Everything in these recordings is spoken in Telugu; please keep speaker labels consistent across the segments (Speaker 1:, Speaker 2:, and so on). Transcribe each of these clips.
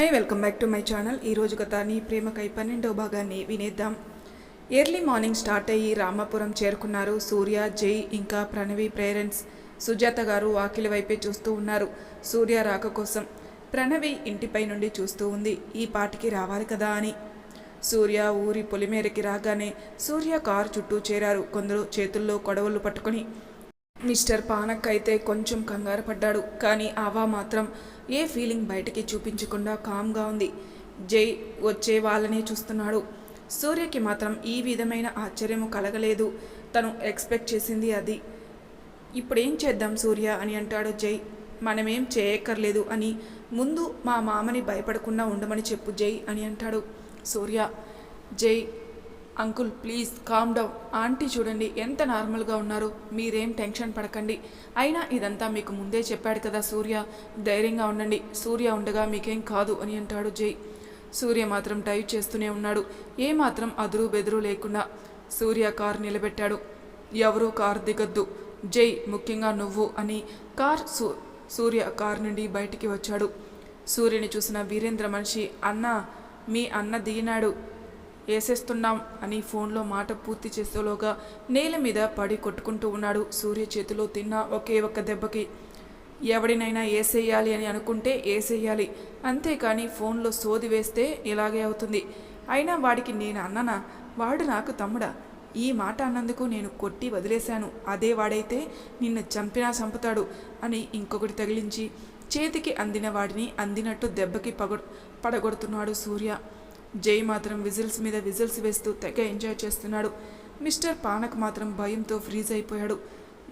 Speaker 1: Hi welcome back to my channel ఈరోజు కథ నీ ప్రేమకై పన్నెండవ భాగాన్ని వినేద్దాం. ఎర్లీ మార్నింగ్ స్టార్ట్ అయ్యి రామాపురం చేరుకున్నారు సూర్య జై ఇంకా ప్రణవి పేరెంట్స్ సుజాత గారు వాకిలి వైపే చూస్తూ ఉన్నారు సూర్య రాక కోసం. ప్రణవి ఇంటిపై నుండి చూస్తూ ఉంది ఈ పాటికి రావాలి కదా అని. సూర్య ఊరి పొలిమేరకి రాగానే సూర్య కారు చుట్టూ చేరారు కొందరు చేతుల్లో కొడవలు పట్టుకొని. మిస్టర్ పానక్ అయితే కొంచెం కంగారు పడ్డాడు కానీ ఆవా మాత్రం ఏ ఫీలింగ్ బయటికి చూపించకుండా కామ్గా ఉంది. జై వచ్చే వాళ్ళనే చూస్తున్నాడు. సూర్యకి మాత్రం ఈ విధమైన ఆశ్చర్యము కలగలేదు. తను ఎక్స్పెక్ట్ చేసింది అది. ఇప్పుడేం చేద్దాం సూర్య అని అంటాడు జై. మనమేం చేయక్కర్లేదు అని ముందు మా మామని భయపడకుండా ఉండమని చెప్పు జై అని అంటాడు Surya. Jai uncle please calm down. Aunty చూడండి ఎంత నార్మల్గా ఉన్నారు. మీరేం టెన్షన్ పడకండి. అయినా ఇదంతా మీకు ముందే చెప్పాడు కదా సూర్య. ధైర్యంగా ఉండండి. సూర్య ఉండగా మీకేం కాదు అని అంటాడు జై. సూర్య మాత్రం డైవ్ చేస్తూనే ఉన్నాడు. ఏమాత్రం అదురు బెదురు లేకుండా సూర్య కార్ నిలబెట్టాడు. ఎవరూ కార్ దిగద్దు. జై ముఖ్యంగా నువ్వు అని కార్ సూ సూర్య కార్ నుండి బయటికి వచ్చాడు. సూర్యుని చూసిన వీరేంద్ర మనిషి అన్న మీ అన్న దిగినాడు. వేసేస్తున్నాం అని ఫోన్లో మాట పూర్తి చేసేలోగా నేల మీద పడి కొట్టుకుంటూ ఉన్నాడు. సూర్య చేతిలో తిన్న ఒకే ఒక్క దెబ్బకి ఎవడినైనా ఏసేయాలి అని అనుకుంటే ఏసేయాలి. అంతేకాని ఫోన్లో సోది వేస్తే ఇలాగే అవుతుంది. అయినా వాడికి నేను అన్ననా? వాడు నాకు తమ్ముడా? ఈ మాట అన్నందుకు నేను కొట్టి వదిలేశాను. అదే వాడైతే నిన్ను చంపినా చంపుతాడు అని ఇంకొకటి తగిలించి చేతికి అందిన వాడిని అందినట్టు దెబ్బకి పగ పడగొడుతున్నాడు సూర్య. జై మాత్రం విజిల్స్ మీద విజిల్స్ వేస్తూ తెగ ఎంజాయ్ చేస్తున్నాడు. మిస్టర్ పానక్ మాత్రం భయంతో ఫ్రీజ్ అయిపోయాడు.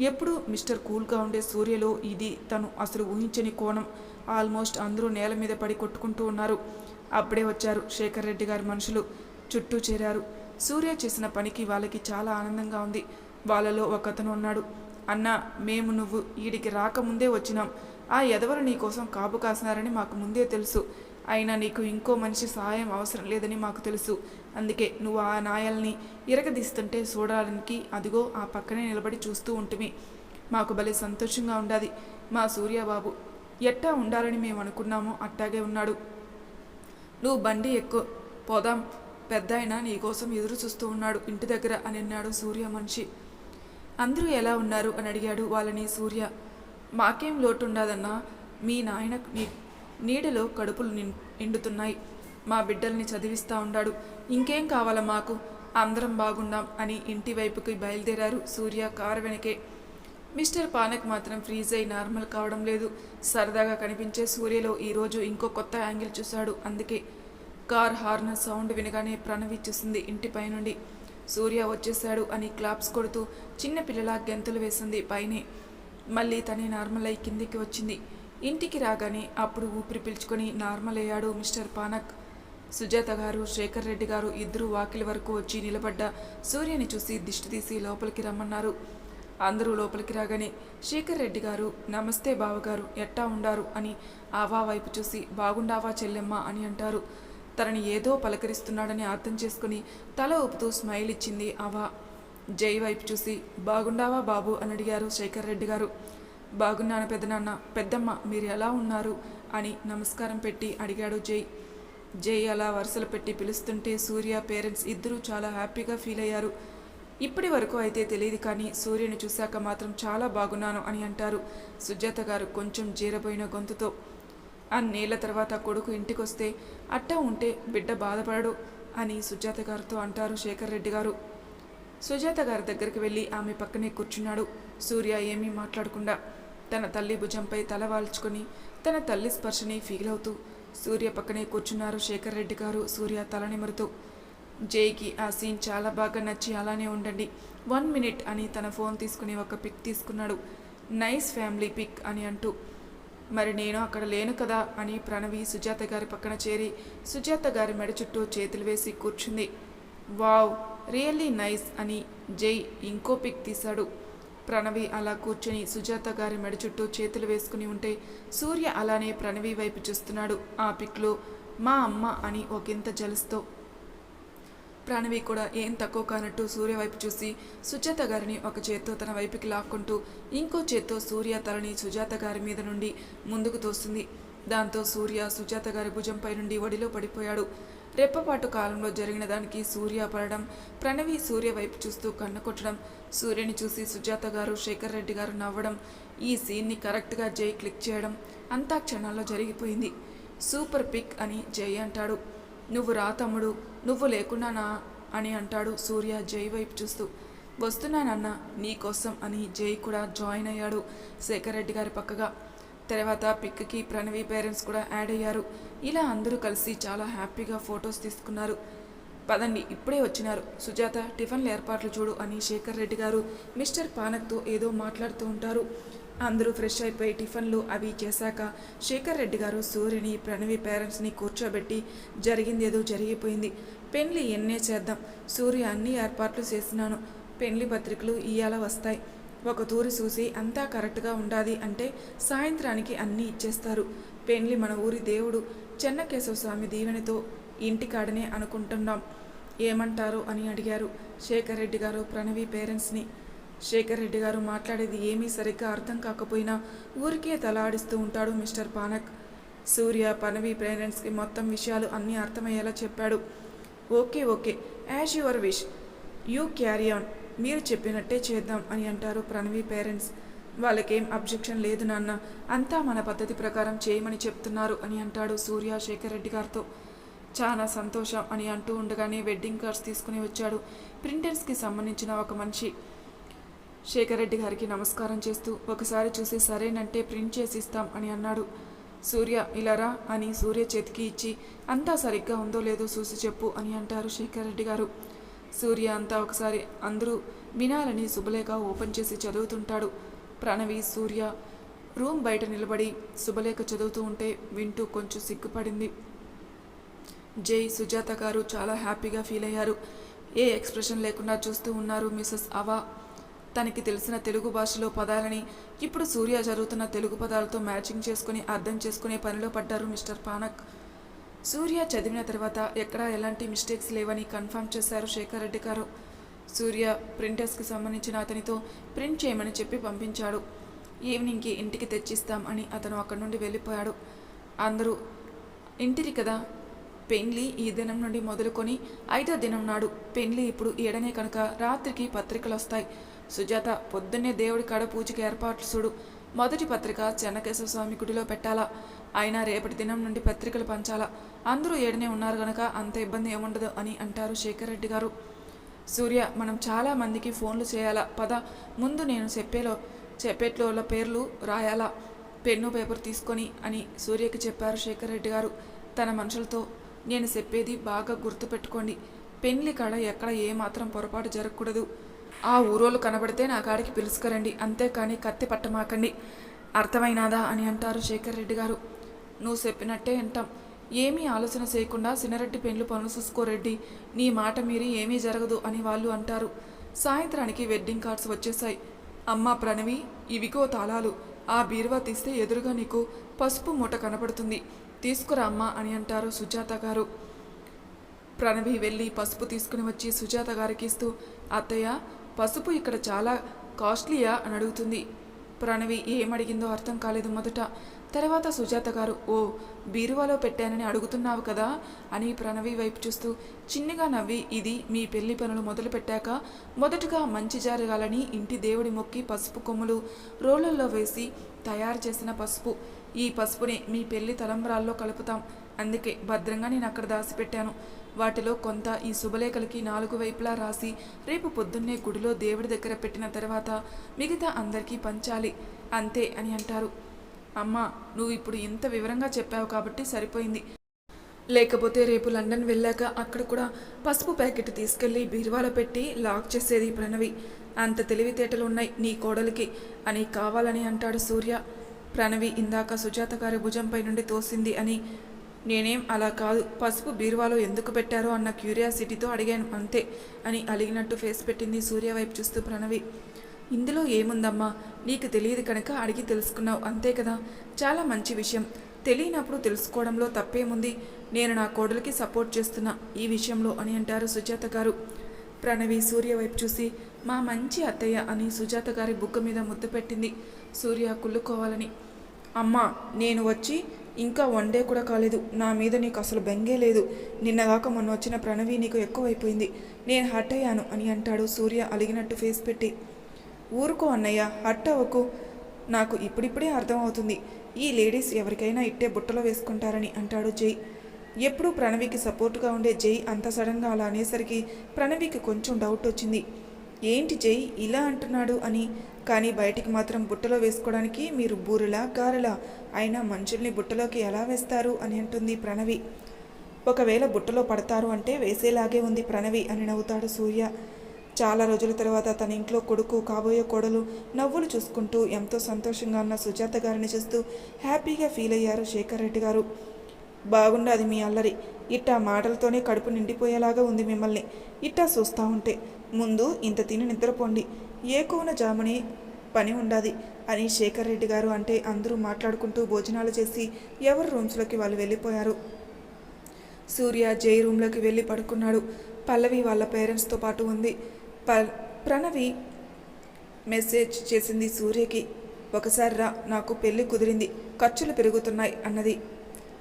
Speaker 1: ఎప్పుడు మిస్టర్ కూల్గా ఉండే సూర్యలో ఇది తను అసలు ఊహించని కోణం. ఆల్మోస్ట్ అందరూ నేల మీద పడి కొట్టుకుంటూ ఉన్నారు. అప్పుడే వచ్చారు శేఖర్ రెడ్డి గారి మనుషులు. చుట్టూ చేరారు. సూర్య చేసిన పనికి వాళ్ళకి చాలా ఆనందంగా ఉంది. వాళ్ళలో ఒకతను ఉన్నాడు. అన్న మేము నువ్వు ఈడికి రాకముందే వచ్చినాం. ఆ ఎదవరు నీ కోసం కాపు కాసినారని మాకు ముందే తెలుసు. అయినా నీకు ఇంకో మనిషి సహాయం అవసరం లేదని మాకు తెలుసు. అందుకే నువ్వు ఆ నాయల్ని ఇరగదీస్తుంటే చూడడానికి అదిగో ఆ పక్కనే నిలబడి చూస్తూ ఉంటుమి. మాకు భలే సంతోషంగా ఉండాది మా సూర్యబాబు. ఎట్టా ఉండాలని మేము అనుకున్నామో అట్టాగే ఉన్నాడు. నువ్వు బండి ఎక్కువ పోదాం. పెద్ద ఆయన నీకోసం ఎదురు చూస్తూ ఉన్నాడు ఇంటి దగ్గర అని అన్నాడు సూర్య మనిషి. అందరూ ఎలా ఉన్నారు? అని అడిగాడు వాళ్ళని సూర్య. మాకేం లోటు ఉండదన్నా మీ నాయన నీ నీడలో కడుపులు ఎండుతున్నాయి నిండుతున్నాయి. మా బిడ్డల్ని చదివిస్తా ఉన్నాడు ఇంకేం కావాలా మాకు? అందరం బాగున్నాం అని ఇంటి వైపుకి బయలుదేరారు సూర్య కారు వెనకే. మిస్టర్ పానక్ మాత్రం ఫ్రీజ్ అయి నార్మల్ కావడం లేదు. సరదాగా కనిపించే సూర్యలో ఈరోజు ఇంకో కొత్త యాంగిల్ చూశాడు. అందుకే కార్ హార్న్ సౌండ్ వినగానే ప్రణవిచ్చేసింది ఇంటిపై నుండి. సూర్య వచ్చేశాడు అని క్లాప్స్ కొడుతూ చిన్నపిల్లలా గెంతులు వేసింది పైనే. మళ్ళీ తనే నార్మల్ అయి కిందికి వచ్చింది. ఇంటికి రాగానే అప్పుడు ఊపిరి పీల్చుకొని నార్మల్ అయ్యాడు మిస్టర్ పానక్. సుజాత గారు శేఖర్ రెడ్డి గారు ఇద్దరు వాకిలి వరకు వచ్చి నిలబడ్డ సూర్యని చూసి దిష్టి తీసి లోపలికి రమ్మన్నారు. అందరూ లోపలికి రాగానే శేఖర్ రెడ్డి గారు నమస్తే బావగారు ఎట్టా ఉండారు? అని ఆవా వైపు చూసి బాగుండావా చెల్లెమ్మ అని అంటారు. తనని ఏదో పలకరిస్తున్నాడని అర్థం చేసుకుని తల ఊపుతూ స్మైల్ ఇచ్చింది ఆవా. జై వైపు చూసి బాగుండావా బాబు? అని అడిగారు శేఖర్ రెడ్డి గారు. బాగున్నాను పెద్దనాన్న పెద్దమ్మ మీరు ఎలా ఉన్నారు? అని నమస్కారం పెట్టి అడిగాడు జై. జై అలా వరుసలు పెట్టి పిలుస్తుంటే సూర్య పేరెంట్స్ ఇద్దరూ చాలా హ్యాపీగా ఫీల్ అయ్యారు. ఇప్పటి వరకు అయితే తెలియదు కానీ సూర్యుని చూశాక మాత్రం చాలా బాగున్నాను అని అంటారు సుజాత గారు కొంచెం జీరబోయిన గొంతుతో. ఆ తర్వాత కొడుకు ఇంటికొస్తే అట్టా ఉంటే బిడ్డ బాధపడడు అని సుజాత గారితో అంటారు శేఖర్ రెడ్డి గారు. సుజాత గారి దగ్గరికి వెళ్ళి ఆమె పక్కనే కూర్చున్నాడు. సూర్య ఏమీ మాట్లాడకుండా తన తల్లి భుజంపై తల వాల్చుకొని తన తల్లి స్పర్శని ఫీల్ అవుతూ సూర్య పక్కనే కూర్చున్నారు శేఖర్ రెడ్డి గారు. సూర్య తలనిమరుతూ జైకి ఆ సీన్ చాలా బాగా నచ్చి అలానే ఉండండి. వన్ మినిట్ అని తన ఫోన్ తీసుకుని ఒక పిక్ తీసుకున్నాడు. నైస్ ఫ్యామిలీ పిక్ అని అంటూ మరి నేను అక్కడ లేను కదా అని ప్రణవి సుజాత గారి పక్కన చేరి సుజాత గారి మెడ చుట్టూ చేతులు వేసి కూర్చుంది. వావ్ రియల్లీ నైస్ అని జై ఇంకో పిక్ తీశాడు. ప్రణవి అలా కూర్చుని సుజాత గారి మెడ చుట్టూ చేతులు వేసుకుని ఉంటే సూర్య అలానే ప్రణవి వైపు చూస్తున్నాడు. ఆ పిక్లో మా అమ్మ అని ఒకంత జలుస్తో. ప్రాణవి కూడా ఏం తక్కువ కానట్టు సూర్య వైపు చూసి సుజాత గారిని ఒక చేత్తో తన వైపుకి లాక్కుంటూ ఇంకో చేత్తో సూర్య తలని సుజాత గారి మీద నుండి ముందుకు తోస్తుంది. దాంతో సూర్య సుజాత గారి భుజంపై నుండి ఒడిలో పడిపోయాడు. రెప్పపాటు కాలంలో జరిగిన దానికి సూర్య పడడం ప్రణవి సూర్య వైపు చూస్తూ కన్ను కొట్టడం సూర్యని చూసి సుజాత గారు శేఖర్ రెడ్డి గారు నవ్వడం ఈ సీన్ని కరెక్ట్గా జై క్లిక్ చేయడం అంతా క్షణాల్లో జరిగిపోయింది. సూపర్ పిక్ అని జై అంటాడు. నువ్వు రా తమ్ముడు నువ్వు లేకున్నానా అని అంటాడు సూర్య జై వైపు చూస్తూ. వస్తున్నానన్న నీకోసం అని జై కూడా జాయిన్ అయ్యాడు శేఖర్ రెడ్డి గారి పక్కగా. తర్వాత పిక్కి ప్రణవి పేరెంట్స్ కూడా యాడ్ అయ్యారు. ఇలా అందరూ కలిసి చాలా హ్యాపీగా ఫొటోస్ తీసుకున్నారు. పదండి ఇప్పుడే వచ్చినారు. సుజాత టిఫిన్ల ఏర్పాట్లు చూడు అని శేఖర్ రెడ్డి గారు మిస్టర్ పానక్తో ఏదో మాట్లాడుతూ ఉంటారు. అందరూ ఫ్రెష్ అయిపోయి టిఫిన్లు అవి చేశాక శేఖర్ రెడ్డి గారు సూర్యని ప్రణవి పేరెంట్స్ని కూర్చోబెట్టి జరిగింది ఏదో జరిగిపోయింది. పెళ్ళి ఎన్నే చేద్దాం? సూర్య అన్ని ఏర్పాట్లు చేసినాను. పెళ్ళి పత్రికలు ఇయ్యాల వస్తాయి. ఒక తూరి చూసి అంతా కరెక్ట్గా ఉండాది అంటే సాయంత్రానికి అన్నీ ఇచ్చేస్తారు. పెండ్లి మన ఊరి దేవుడు చెన్నకేశవ స్వామి దీవెనతో ఇంటికాడనే అనుకుంటున్నాం. ఏమంటారు అని అడిగారు శేఖర్ రెడ్డి గారు ప్రణవి పేరెంట్స్ని. శేఖర్ రెడ్డి గారు మాట్లాడేది ఏమీ సరిగ్గా అర్థం కాకపోయినా ఊరికే తలాడిస్తూ ఉంటాడు మిస్టర్ పానక్. సూర్య పనవి పేరెంట్స్కి మొత్తం విషయాలు అన్నీ అర్థమయ్యేలా చెప్పాడు. Okay okay as your wish. You carry on. మీరు చెప్పినట్టే చేద్దాం అని అంటారు ప్రణవి పేరెంట్స్. వాళ్ళకేం అబ్జెక్షన్ లేదు నాన్న. అంతా మన పద్ధతి ప్రకారం చేయమని చెప్తున్నారు అని అంటాడు సూర్య శేఖర్ రెడ్డి గారితో. చాలా సంతోషం అని అంటూ ఉండగానే వెడ్డింగ్ కార్డ్స్ తీసుకుని వచ్చాడు. ప్రింటర్స్కి సంబంధించిన ఒక మనిషి. శేఖర్ రెడ్డి గారికి నమస్కారం చేస్తూ ఒకసారి చూసి సరేనంటే ప్రింట్ చేసి ఇస్తాం అని అన్నాడు. సూర్య ఇలారా అని సూర్య చేతికి ఇచ్చి అంతా సరిగ్గా ఉందో లేదో చూసి చెప్పు అని అంటారు శేఖర్ రెడ్డి గారు. సూర్య అంతా ఒకసారి అందరూ వినాలని శుభలేఖ ఓపెన్ చేసి చదువుతుంటాడు. ప్రణవి సూర్య రూమ్ బయట నిలబడి శుభలేఖ చదువుతూ ఉంటే వింటూ కొంచెం సిగ్గుపడింది. జై సుజాత గారు చాలా హ్యాపీగా ఫీల్ అయ్యారు. ఏ ఎక్స్ప్రెషన్ లేకుండా చూస్తూ ఉన్నారు మిసెస్ అవా. తనకి తెలిసిన తెలుగు భాషలో పదాలని ఇప్పుడు సూర్య జరుగుతున్న తెలుగు పదాలతో మ్యాచింగ్ చేసుకుని అర్థం చేసుకునే పనిలో పడ్డారు మిస్టర్ పానక్. సూర్య చదివిన తర్వాత ఎక్కడా ఎలాంటి మిస్టేక్స్ లేవని కన్ఫర్మ్ చేశారు శేఖర్ రెడ్డి గారు. సూర్య ప్రింటర్స్కి సంబంధించిన అతనితో ప్రింట్ చేయమని చెప్పి పంపించాడు. ఈవినింగ్కి ఇంటికి తెచ్చిస్తాం అని అతను అక్కడి నుండి వెళ్ళిపోయాడు. అందరూ ఇంటిది కదా పెండ్లి ఈ దినం నుండి మొదలుకొని ఐదో దినం నాడు. పెండ్లి ఇప్పుడు ఏడనే కనుక రాత్రికి పత్రికలు వస్తాయి సుజాత పొద్దున్నే దేవుడి కాడ పూజకి ఏర్పాట్లు చూడు. మొదటి పత్రిక చెన్నకేశవ స్వామి గుడిలో పెట్టాలా? అయినా రేపటి దినం నుండి పత్రికలు పంచాలా? అందరూ ఏడనే ఉన్నారు గనక అంత ఇబ్బంది ఏముండదు అని అంటారు శేఖర్ రెడ్డి గారు. సూర్య మనం చాలా మందికి ఫోన్లు చేయాలా? పద ముందు నేను చెప్పేలో చెప్పేట్లో పేర్లు రాయాలా? పెన్ను పేపర్ తీసుకొని అని సూర్యకి చెప్పారు శేఖర్ రెడ్డి గారు. తన మనుషులతో నేను చెప్పేది బాగా గుర్తుపెట్టుకోండి. పెళ్ళి కాడ ఎక్కడ ఏమాత్రం పొరపాటు జరగకూడదు. ఆ ఊరోళ్ళు కనబడితే నా కాడికి పిలుచుకరండి అంతేకాని కత్తి పట్టమాకండి. అర్థమైనాదా అని అంటారు శేఖర్ రెడ్డి గారు. నువ్వు చెప్పినట్టే వింటాం. ఏమీ ఆలోచన చేయకుండా సినరెడ్డి పెండ్లు పనులు చూసుకోరెడ్డి నీ మాట మీరి ఏమీ జరగదు అని వాళ్ళు అంటారు. సాయంత్రానికి వెడ్డింగ్ కార్డ్స్ వచ్చేసాయి అమ్మ ప్రణవి ఇవిగో తాళాలు ఆ బీరువా తీస్తే ఎదురుగా నీకు పసుపు మూట కనపడుతుంది. తీసుకురా అమ్మా అని అంటారు సుజాత గారు. ప్రణవి వెళ్ళి పసుపు తీసుకుని వచ్చి సుజాత గారికి ఇస్తూ అత్తయ్య పసుపు ఇక్కడ చాలా కాస్ట్లీయా అని అడుగుతుంది. ప్రణవి ఏమడిగిందో అర్థం కాలేదు మొదట. తర్వాత సుజాత గారు ఓ బీరువాలో పెట్టానని అడుగుతున్నావు కదా? అని ప్రణవి వైపు చూస్తూ చిన్నగా నవ్వి ఇది మీ పెళ్ళి పనులు మొదలు పెట్టాక మొదటగా మంచి జరగాలని ఇంటి దేవుడి మొక్కి పసుపు కొమ్ములు రోలల్లో వేసి తయారు చేసిన పసుపు. ఈ పసుపుని మీ పెళ్ళి తలంబ్రాల్లో కలుపుతాం. అందుకే భద్రంగా నేను అక్కడ దాచిపెట్టాను. వాటిలో కొంత ఈ శుభలేఖలకి నాలుగు వైపులా రాసి రేపు పొద్దున్నే గుడిలో దేవుడి దగ్గర పెట్టిన తర్వాత మిగతా అందరికీ పంచాలి అంతే అని అంటారు. అమ్మా నువ్వు ఇప్పుడు ఇంత వివరంగా చెప్పావు కాబట్టి సరిపోయింది. లేకపోతే రేపు లండన్ వెళ్ళాక అక్కడ కూడా పసుపు ప్యాకెట్ తీసుకెళ్ళి బీరువాలో పెట్టి లాక్ చేసేది ప్రణవి. అంత తెలివితేటలు ఉన్నాయి నీ కోడలికి అని కావాలని అంటాడు సూర్య. ప్రణవి ఇందాక సుజాత గారి భుజంపై నుండి తోసింది అని నేనేం అలా కాదు. పసుపు బీరువాలో ఎందుకు పెట్టారో అన్న క్యూరియాసిటీతో అడిగాను. అంతే అని అలిగినట్టు ఫేస్ పెట్టింది సూర్య వైపు చూస్తూ ప్రణవి. ఇందులో ఏముందమ్మా? నీకు తెలియదు కనుక అడిగి తెలుసుకున్నావు. అంతే కదా? చాలా మంచి విషయం. తెలియనప్పుడు తెలుసుకోవడంలో తప్పేముంది? నేను నా కోడలికి సపోర్ట్ చేస్తున్నా ఈ విషయంలో అని అంటారు సుజాత గారు. ప్రణవి సూర్య వైపు చూసి మా మంచి అత్తయ్య అని సుజాత గారి బుగ్గ మీద ముద్దు పెట్టింది. సూర్య కుళ్ళుకోవాలని. అమ్మా నేను వచ్చి ఇంకా వన్ డే కూడా కాలేదు. నా మీద నీకు అసలు బెంగే లేదు. నిన్నగాక మొన్న వచ్చిన ప్రణవి నీకు ఎక్కువైపోయింది. నేను హట్ అయ్యాను అని అంటాడు సూర్య అలిగినట్టు ఫేస్ పెట్టి. ఊరుకో అన్నయ్య హట్ అవ్వకు. నాకు ఇప్పుడిప్పుడే అర్థమవుతుంది. ఈ లేడీస్ ఎవరికైనా ఇట్టే బుట్టలో వేసుకుంటారని అంటాడు జై. ఎప్పుడూ ప్రణవికి సపోర్టుగా ఉండే జై అంత సడన్గా అలా అనేసరికి ప్రణవికి కొంచెం డౌట్ వచ్చింది. ఏంటి జై ఇలా అంటున్నాడు అని. కానీ బయటికి మాత్రం బుట్టలో వేసుకోవడానికి మీరు బూరెలా గారెలా? అయినా మనుషుల్ని బుట్టలోకి ఎలా వేస్తారు అని అంటుంది ప్రణవి. ఒకవేళ బుట్టలో పడతారు అంటే వేసేలాగే ఉంది ప్రణవి అని నవ్వుతాడు సూర్య. చాలా రోజుల తర్వాత తన ఇంట్లో కొడుకు కాబోయే కోడలు నవ్వులు చూసుకుంటూ ఎంతో సంతోషంగా ఉన్న సుజాత గారిని చూస్తూ హ్యాపీగా ఫీల్ అయ్యారు శేఖర్ రెడ్డి గారు. బాగుండదు మీ అల్లరి. ఇట్టా మాటలతోనే కడుపు నిండిపోయేలాగా ఉంది మిమ్మల్ని. ఇట్టా చూస్తూ ఉంటే. ముందు ఇంత తిని నిద్రపోండి. ఏ కోన జామని పని ఉండాది అని శేఖర్ రెడ్డి గారు అంటే అందరూ మాట్లాడుకుంటూ భోజనాలు చేసి ఎవరి రూమ్స్లోకి వాళ్ళు వెళ్ళిపోయారు. సూర్య జై రూమ్లోకి వెళ్ళి పడుకున్నాడు. పల్లవి వాళ్ళ పేరెంట్స్తో పాటు ఉంది. ప ప్రణవి మెసేజ్ చేసింది సూర్యకి. ఒకసారి రా నాకు పెళ్ళి కుదిరింది. ఖర్చులు పెరుగుతున్నాయి అన్నది.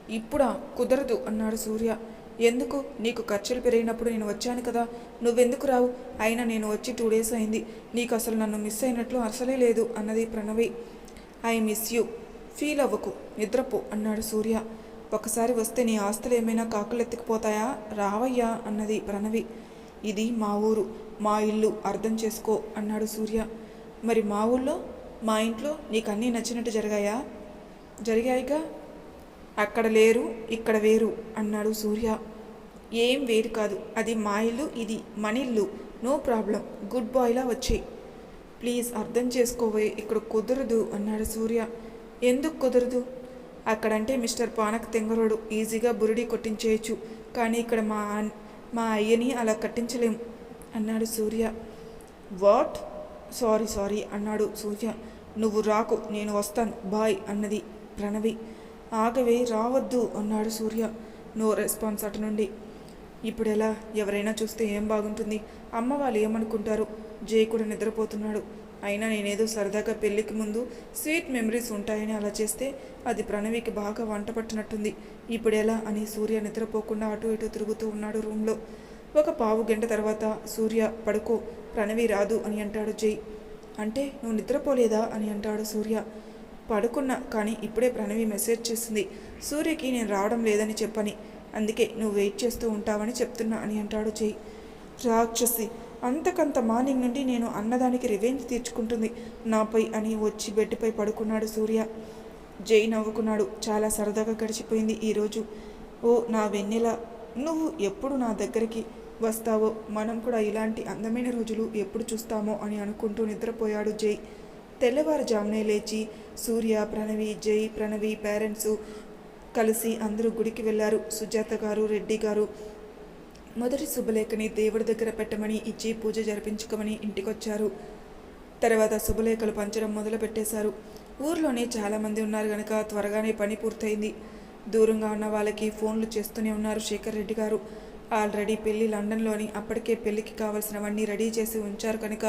Speaker 1: ఇప్పుడా? కుదరదు అన్నాడు సూర్య. ఎందుకు? నీకు ఖర్చులు పెరిగినప్పుడు నేను వచ్చాను కదా. నువ్వెందుకు రావు? అయినా నేను వచ్చి టూ డేస్ అయింది. నీకు అసలు నన్ను మిస్ అయినట్లు అసలే లేదు అన్నది Pranavi. I miss you feel అవ్వకు. నిద్రపో అన్నాడు సూర్య. ఒకసారి వస్తే నీ ఆస్తులు ఏమైనా కాకులెత్తుకుపోతాయా? రావయ్యా అన్నది ప్రణవి. ఇది మా ఊరు. మా ఇల్లు. అర్థం చేసుకో అన్నాడు సూర్య. మరి మా ఊళ్ళో? మా ఇంట్లో నీకు అన్నీ నచ్చినట్టు జరిగాయా? జరిగాయిగా? అక్కడ లేరు ఇక్కడ వేరు అన్నాడు సూర్య. ఏం వేరు కాదు అది మా ఇల్లు ఇది మన ఇల్లు. నో ప్రాబ్లం గుడ్ బాయ్లా వచ్చే ప్లీజ్ అర్థం చేసుకోవే ఇక్కడ కుదరదు అన్నాడు సూర్య. ఎందుకు కుదరదు? అక్కడంటే మిస్టర్ పానక్ తెంగరోడు ఈజీగా బురిడి కొట్టించేయచ్చు. కానీ ఇక్కడ మా మా అయ్యని అలా కట్టించలేం అన్నాడు సూర్య. వాట్? సారీ సారీ అన్నాడు సూర్య. నువ్వు రాకు నేను వస్తాను బాయ్ అన్నది ప్రణవి. ఆగవే రావద్దు అన్నాడు సూర్య. నో రెస్పాన్స్ అటు నుండి. ఇప్పుడు ఎలా ఎవరైనా చూస్తే ఏం బాగుంటుంది? అమ్మ వాళ్ళు ఏమనుకుంటారు? జై కూడా నిద్రపోతున్నాడు. అయినా నేనేదో సరదాగా పెళ్ళికి ముందు స్వీట్ మెమరీస్ ఉంటాయని అలా చేస్తే అది ప్రణవికి బాగా వంట పట్టినట్టుంది. ఇప్పుడు ఎలా అని సూర్య నిద్రపోకుండా అటు ఇటు తిరుగుతూ ఉన్నాడు రూమ్లో. ఒక పావు గంట తర్వాత సూర్య పడుకో ప్రణవి రాదు అని అంటాడు జై. అంటే నువ్వు నిద్రపోలేదా? అని అంటాడు సూర్య. పడుకున్నా కానీ ఇప్పుడే ప్రణవి మెసేజ్ చేసింది సూర్యకి నేను రావడం లేదని చెప్పని. అందుకే నువ్వు వెయిట్ చేస్తూ ఉంటావని చెప్తున్నా అని అంటాడు జై. రాక్షసి అంతకంత మార్నింగ్ నుండి నేను అన్నదానికి రివెంజ్ తీర్చుకుంటుంది. నాపై అని వచ్చి బెడ్పై పడుకున్నాడు సూర్య. జై నవ్వుకున్నాడు. చాలా సరదాగా గడిచిపోయింది ఈరోజు ఓ నా వెన్నెల నువ్వు ఎప్పుడు నా దగ్గరికి వస్తావో? మనం కూడా ఇలాంటి అందమైన రోజులు ఎప్పుడు చూస్తామో అని అనుకుంటూ నిద్రపోయాడు జై. తెల్లవారుజామునే లేచి సూర్య ప్రణవి జై ప్రణవి పేరెంట్స్ కలిసి అందరూ గుడికి వెళ్ళారు సుజాత గారు రెడ్డి గారు మొదటి శుభలేఖని దేవుడి దగ్గర పెట్టమని ఇచ్చి పూజ జరిపించుకోమని ఇంటికొచ్చారు. తర్వాత శుభలేఖలు పంచడం మొదలు పెట్టేశారు ఊర్లోనే చాలామంది ఉన్నారు కనుక త్వరగానే పని పూర్తయింది. దూరంగా ఉన్న వాళ్ళకి ఫోన్లు చేస్తూనే ఉన్నారు శేఖర్ రెడ్డి గారు. ఆల్రెడీ పెళ్ళి లండన్లోని అప్పటికే పెళ్ళికి కావాల్సినవన్నీ రెడీ చేసి ఉంచారు కనుక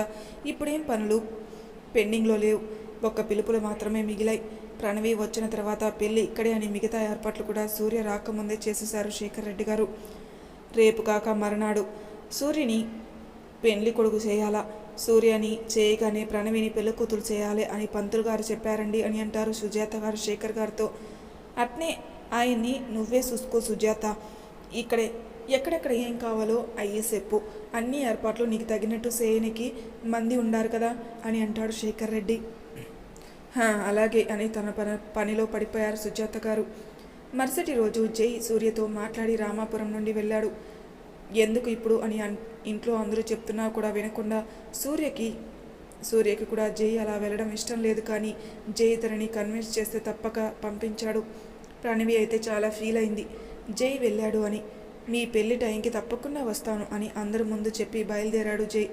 Speaker 1: ఇప్పుడేం పనులు? పెండింగ్లో లేవు. ఒక్క పిలుపులు మాత్రమే మిగిలాయి. ప్రణవి వచ్చిన తర్వాత పెళ్ళి ఇక్కడే అని మిగతా ఏర్పాట్లు కూడా సూర్య రాకముందే చేసేశారు శేఖర్ రెడ్డి గారు. రేపు కాక మరనాడు సూర్యుని పెళ్ళి కొడుకు చేయాలా? సూర్యని చేయగానే ప్రణవిని పెళ్ళి కూతురు చేయాలి అని పంతులు గారు చెప్పారండి అని అంటారు సుజాత గారు శేఖర్ గారితో. అట్నే ఆయన్ని నువ్వే చూసుకో సుజాత. ఇక్కడే ఎక్కడెక్కడ ఏం కావాలో అయ్యే చెప్పు. అన్ని ఏర్పాట్లు నీకు తగినట్టు చేయనికి మంది ఉండారు కదా అని అంటాడు శేఖర్ రెడ్డి. అలాగే అని తన పని పనిలో పడిపోయారు సుజాత గారు. మరుసటి రోజు జై సూర్యతో మాట్లాడి రామాపురం నుండి వెళ్ళాడు. ఎందుకు ఇప్పుడు అని ఇంట్లో అందరూ చెప్తున్నా కూడా వినకుండా సూర్యకి సూర్యకి కూడా జై అలా వెళ్ళడం ఇష్టం లేదు కానీ జై తనని కన్విన్స్ చేస్తే తప్పక పంపించాడు. ప్రణవి అయితే చాలా ఫీల్ అయింది. జై వెళ్ళాడు అని. మీ పెళ్ళి టైంకి తప్పకుండా వస్తాను అని అందరి ముందు చెప్పి బయలుదేరాడు జై.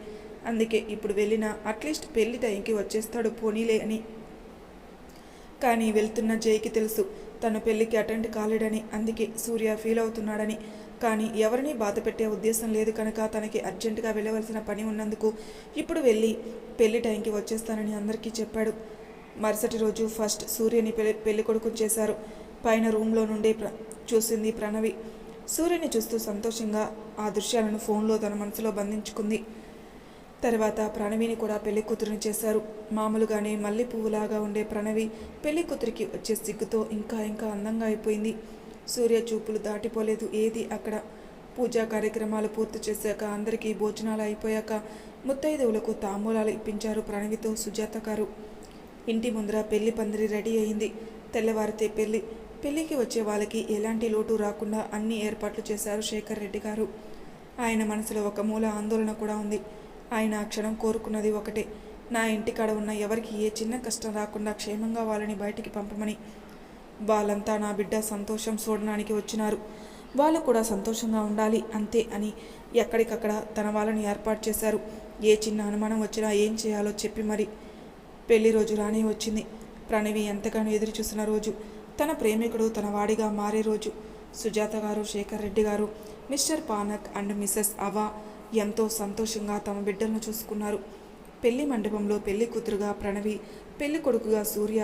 Speaker 1: అందుకే ఇప్పుడు వెళ్ళినా అట్లీస్ట్ పెళ్ళి టైంకి వచ్చేస్తాడు పోనీలే అని. కానీ వెళ్తున్న జైకి తెలుసు తన పెళ్ళికి అటెండ్ కాలేడని అందుకే సూర్య ఫీల్ అవుతున్నాడని. కానీ ఎవరిని బాధ పెట్టే ఉద్దేశం లేదు కనుక తనకి అర్జెంటుగా వెళ్ళవలసిన పని ఉన్నందుకు ఇప్పుడు వెళ్ళి పెళ్ళి టైంకి వచ్చేస్తానని అందరికీ చెప్పాడు. మరుసటి రోజు ఫస్ట్ సూర్యని పెళ్ళి పెళ్ళి కొడుకుని చేశారు. పైన రూమ్లో నుండి ప్ర చూసింది ప్రణవి. సూర్యుని చూస్తూ సంతోషంగా ఆ దృశ్యాలను ఫోన్లో తన మనసులో బంధించుకుంది. తర్వాత ప్రణవిని కూడా పెళ్ళి కూతురుని చేశారు. మామూలుగానే మల్లె పువ్వులాగా ఉండే ప్రణవి పెళ్ళి కూతురికి వచ్చే సిగ్గుతో ఇంకా ఇంకా అందంగా అయిపోయింది. సూర్య చూపులు దాటిపోలేదు. ఏది అక్కడ? పూజా కార్యక్రమాలు పూర్తి చేశాక అందరికీ భోజనాలు అయిపోయాక ముత్తైదువులకు తాంబూలాలు ఇప్పించారు ప్రణవితో సుజాత గారు. ఇంటి ముందర పెళ్ళి పందిరి రెడీ అయింది. తెల్లవారితే పెళ్ళి పెళ్ళికి వచ్చే వాళ్ళకి ఎలాంటి లోటు రాకుండా అన్ని ఏర్పాట్లు చేశారు శేఖర్ రెడ్డి గారు. ఆయన మనసులో ఒక మూల ఆందోళన కూడా ఉంది. ఆయన ఆ క్షణం కోరుకున్నది ఒకటే. నా ఇంటికాడ ఉన్న ఎవరికి ఏ చిన్న కష్టం రాకుండా క్షేమంగా వాళ్ళని బయటికి పంపమని. వాళ్ళంతా నా బిడ్డ సంతోషం చూడడానికి వచ్చినారు. వాళ్ళు కూడా సంతోషంగా ఉండాలి అంతే అని ఎక్కడికక్కడ తన వాళ్ళని ఏర్పాటు చేశారు. ఏ చిన్న అనుమానం వచ్చినా ఏం చేయాలో చెప్పి మరి. పెళ్ళి రోజు రానే వచ్చింది. ప్రణవి ఎంతగానో ఎదురు చూసిన రోజు. తన ప్రేమికుడు తన వాడిగా మారే రోజు. సుజాత గారు శేఖర్ రెడ్డి గారు మిస్టర్ పానక్ అండ్ మిస్సెస్ అవా ఎంతో సంతోషంగా తమ బిడ్డలను చూసుకున్నారు. పెళ్ళి మండపంలో పెళ్ళి కూతురుగా ప్రణవి పెళ్ళి కొడుకుగా సూర్య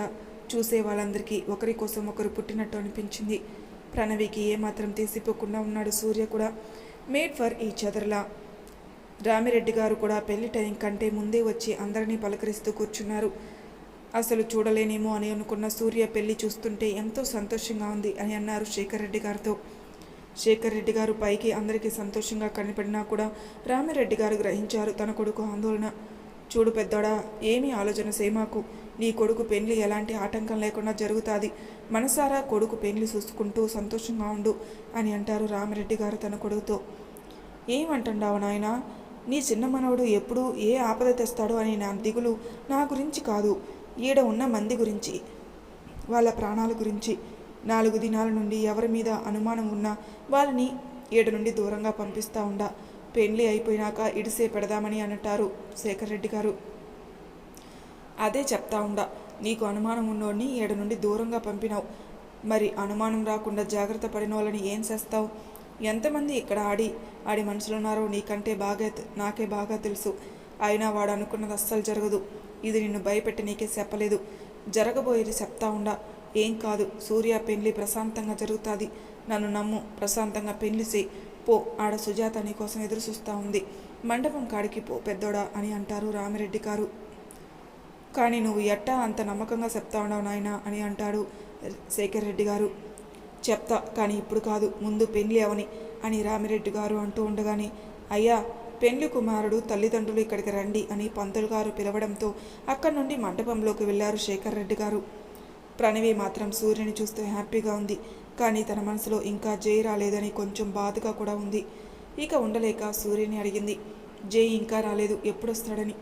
Speaker 1: చూసే వాళ్ళందరికీ ఒకరి కోసం ఒకరు పుట్టినట్టు అనిపించింది. ప్రణవికి ఏమాత్రం తీసిపోకుండా ఉన్నాడు సూర్య కూడా. మేడ్ ఫర్ ఈ చదరలా రామిరెడ్డి గారు కూడా పెళ్ళి టైం కంటే ముందే వచ్చి అందరినీ పలకరిస్తూ కూర్చున్నారు. అసలు చూడలేనేమో అని అనుకున్న సూర్య పెళ్ళి చూస్తుంటే ఎంతో సంతోషంగా ఉంది అని అన్నారు శేఖర్ రెడ్డి గారితో. శేఖర్ రెడ్డి గారు పైకి అందరికీ సంతోషంగా కనిపడినా కూడా రామిరెడ్డి గారు గ్రహించారు తన కొడుకు ఆందోళన. చూడు పెద్దోడా ఏమీ ఆలోచన సేమాకు నీ కొడుకు పెండ్లి ఎలాంటి ఆటంకం లేకుండా జరుగుతుంది. మనసారా కొడుకు పెండ్లి చూసుకుంటూ సంతోషంగా ఉండు అని అంటారు రామిరెడ్డి గారు తన కొడుకుతో. ఏమంటుండావు నాయనా? నీ చిన్న మనవడు ఎప్పుడు ఏ ఆపద తెస్తాడో అని నా దిగులు నా గురించి కాదు. ఈడ ఉన్న మంది గురించి వాళ్ళ ప్రాణాల గురించి నాలుగు దినాల నుండి ఎవరి మీద అనుమానం ఉన్నా వాళ్ళని ఈడ నుండి దూరంగా పంపిస్తా ఉండా. పెళ్ళి అయిపోయినాక ఇడిసే పెడదామని అంటారు శేఖర్ రెడ్డి గారు. అదే చెప్తా ఉండా నీకు అనుమానం ఉన్నోడిని ఈడ నుండి దూరంగా పంపినావు. మరి అనుమానం రాకుండా జాగ్రత్త పడిన వాళ్ళని ఏం చేస్తావు? ఎంతమంది ఇక్కడ ఆడి ఆడి మనుషులు ఉన్నారో నీకంటే బాగా నాకే బాగా తెలుసు. అయినా వాడు అనుకున్నది అస్సలు జరగదు. ఇది నిన్ను భయపెట్టనీకే చెప్పలేదు. జరగబోయేది చెప్తా ఉండా. ఏం కాదు. సూర్య పెళ్ళి ప్రశాంతంగా జరుగుతుంది. నన్ను నమ్ము. ప్రశాంతంగా పెళ్ళి చేయి. పో. ఆడ సుజాత నీ కోసం ఎదురు చూస్తూ ఉంది. మండపం కాడికి పో పెద్దోడా అని అంటారు రామిరెడ్డి గారు. కానీ నువ్వు ఎట్టా అంత నమ్మకంగా చెప్తా ఉండవు నాయనా అని అంటాడు శేఖర్ రెడ్డి గారు. చెప్తా కానీ ఇప్పుడు కాదు. ముందు పెళ్ళి అవని అని రామిరెడ్డి గారు అంటూ ఉండగానే అయ్యా పెండ్లి కుమారుడు తల్లిదండ్రులు ఇక్కడికి రండి అని పంతులు గారు పిలవడంతో అక్కడి నుండి మండపంలోకి వెళ్ళారు శేఖర్ రెడ్డి గారు. ప్రణవి మాత్రం సూర్యుని చూస్తూ హ్యాపీగా ఉంది. కానీ తన మనసులో ఇంకా జై రాలేదని కొంచెం బాధగా కూడా ఉంది. ఇక ఉండలేక సూర్యుని అడిగింది జై ఇంకా రాలేదు ఎప్పుడొస్తాడని.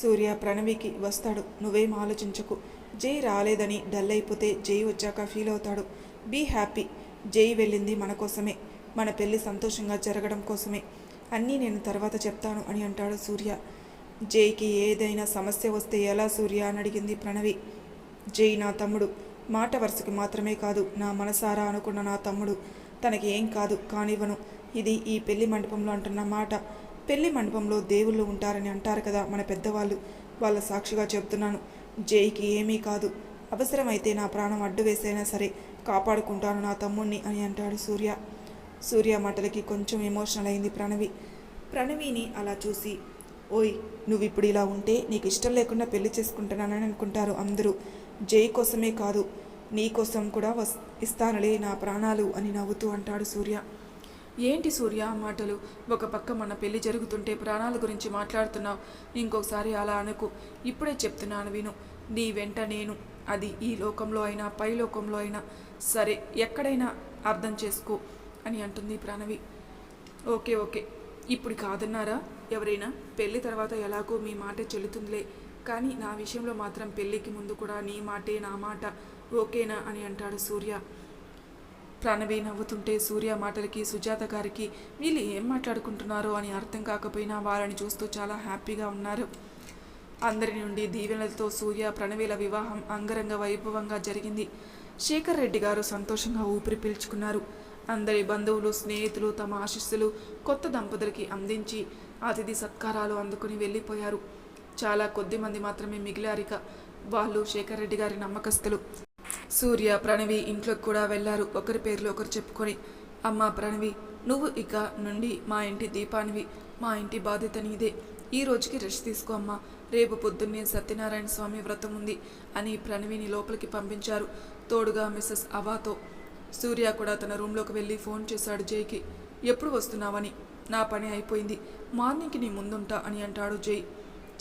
Speaker 1: సూర్య ప్రణవికి వస్తాడు నువ్వేం ఆలోచించకు. జై రాలేదని డల్ అయిపోతే జై వచ్చాక ఫీల్ అవుతాడు. బీ హ్యాపీ జై వెళ్ళింది మన కోసమే మన పెళ్ళి సంతోషంగా జరగడం కోసమే. అన్నీ నేను తర్వాత చెప్తాను అని అంటాడు సూర్య. జైకి ఏదైనా సమస్య వస్తే ఎలా సూర్య అని అడిగింది ప్రణవి. జై నా తమ్ముడు. మాట వరుసకి మాత్రమే కాదు నా మనసారా అనుకున్న నా తమ్ముడు. తనకి ఏం కాదు కానివ్వను. ఇది ఈ పెళ్ళి మండపంలో అంటున్న మాట. పెళ్ళి మండపంలో దేవుళ్ళు ఉంటారని అంటారు కదా మన పెద్దవాళ్ళు. వాళ్ళ సాక్షిగా చెప్తున్నాను. జైకి ఏమీ కాదు. అవసరమైతే నా ప్రాణం అడ్డు వేసైనా సరే కాపాడుకుంటాను నా తమ్ముణ్ణి అని అంటాడు సూర్య. సూర్య మాటలకి కొంచెం ఎమోషనల్ అయింది ప్రణవి. ప్రణవిని అలా చూసి ఓయ్ నువ్వు ఇప్పుడు ఇలా ఉంటే నీకు ఇష్టం లేకుండా పెళ్ళి చేసుకుంటున్నానని అనుకుంటారు అందరూ. జై కోసమే కాదు నీ కోసం కూడా వస్ ఇస్తానులే నా ప్రాణాలు అని నవ్వుతూ అంటాడు సూర్య. ఏంటి సూర్య మాటలు? ఒక పక్క మన పెళ్ళి జరుగుతుంటే ప్రాణాల గురించి మాట్లాడుతున్నావు. ఇంకొకసారి అలా అనుకు. ఇప్పుడే చెప్తున్నాను విను. నీ వెంట నేను. అది ఈ లోకంలో అయినా పై లోకంలో అయినా. సరే ఎక్కడైనా అర్థం చేసుకో. అని అంటుంది ప్రణవి. Okay okay. ఇప్పుడు కాదన్నారా? ఎవరైనా? పెళ్ళి తర్వాత ఎలాగో మీ మాటే చెల్లుతుందిలే. కానీ నా విషయంలో మాత్రం పెళ్ళికి ముందు కూడా నీ మాటే నా మాట ఓకేనా అని అంటాడు సూర్య. ప్రణవి నవ్వుతుంటే సూర్య మాటలకి సుజాత గారికి వీళ్ళు ఏం మాట్లాడుకుంటున్నారో అని అర్థం కాకపోయినా వారిని చూస్తూ చాలా హ్యాపీగా ఉన్నారు. అందరి నుండి దీవెనలతో సూర్య ప్రణవిల వివాహం అంగరంగ వైభవంగా జరిగింది. శేఖర్ రెడ్డి గారు సంతోషంగా ఊపిరి పీల్చుకున్నారు. అందరి బంధువులు స్నేహితులు తమ ఆశీస్సులు కొత్త దంపతులకి అందించి అతిథి సత్కారాలు అందుకుని వెళ్ళిపోయారు. చాలా కొద్ది మంది మాత్రమే మిగిలారిక వాళ్ళు శేఖర్ రెడ్డి గారి నమ్మకస్తులు. సూర్య ప్రణవి ఇంట్లోకి కూడా వెళ్ళారు. ఒకరి పేర్లు ఒకరు చెప్పుకొని అమ్మ ప్రణవి నువ్వు ఇక నుండి మా ఇంటి దీపానివి మా ఇంటి బాధ్యత నీదే. ఈ రోజుకి రెస్ట్ తీసుకో అమ్మా. రేపు పొద్దున్నే సత్యనారాయణ స్వామి వ్రతం ఉంది అని ప్రణవిని లోపలికి పంపించారు. తోడుగా మిస్సెస్ అవాతో సూర్య కూడా తన రూమ్లోకి వెళ్ళి ఫోన్ చేశాడు జైకి. ఎప్పుడు వస్తున్నావని? నా పని అయిపోయింది. మార్నింగ్కి నీ ముందుంటా అని అంటాడు జై.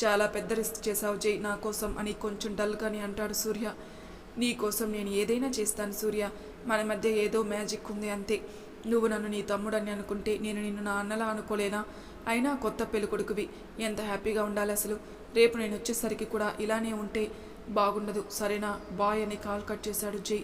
Speaker 1: చాలా పెద్ద రిస్క్ చేశావు జై నా కోసం అని కొంచెం డల్గాని అంటాడు సూర్య. నీ కోసం నేను ఏదైనా చేస్తాను సూర్య. మన మధ్య ఏదో మ్యాజిక్ ఉంది అంతే. నువ్వు నన్ను నీ తమ్ముడని అనుకుంటే నేను నిన్ను నా అన్నలా అనుకోలేనా? అయినా కొత్త పెళ్ళికొడుకువి. ఎంత హ్యాపీగా ఉండాలి అసలు? రేపు నేను వచ్చేసరికి కూడా ఇలానే ఉంటే బాగుండదు. సరేనా? బాయ్ అని కాల్ కట్ చేశాడు జై.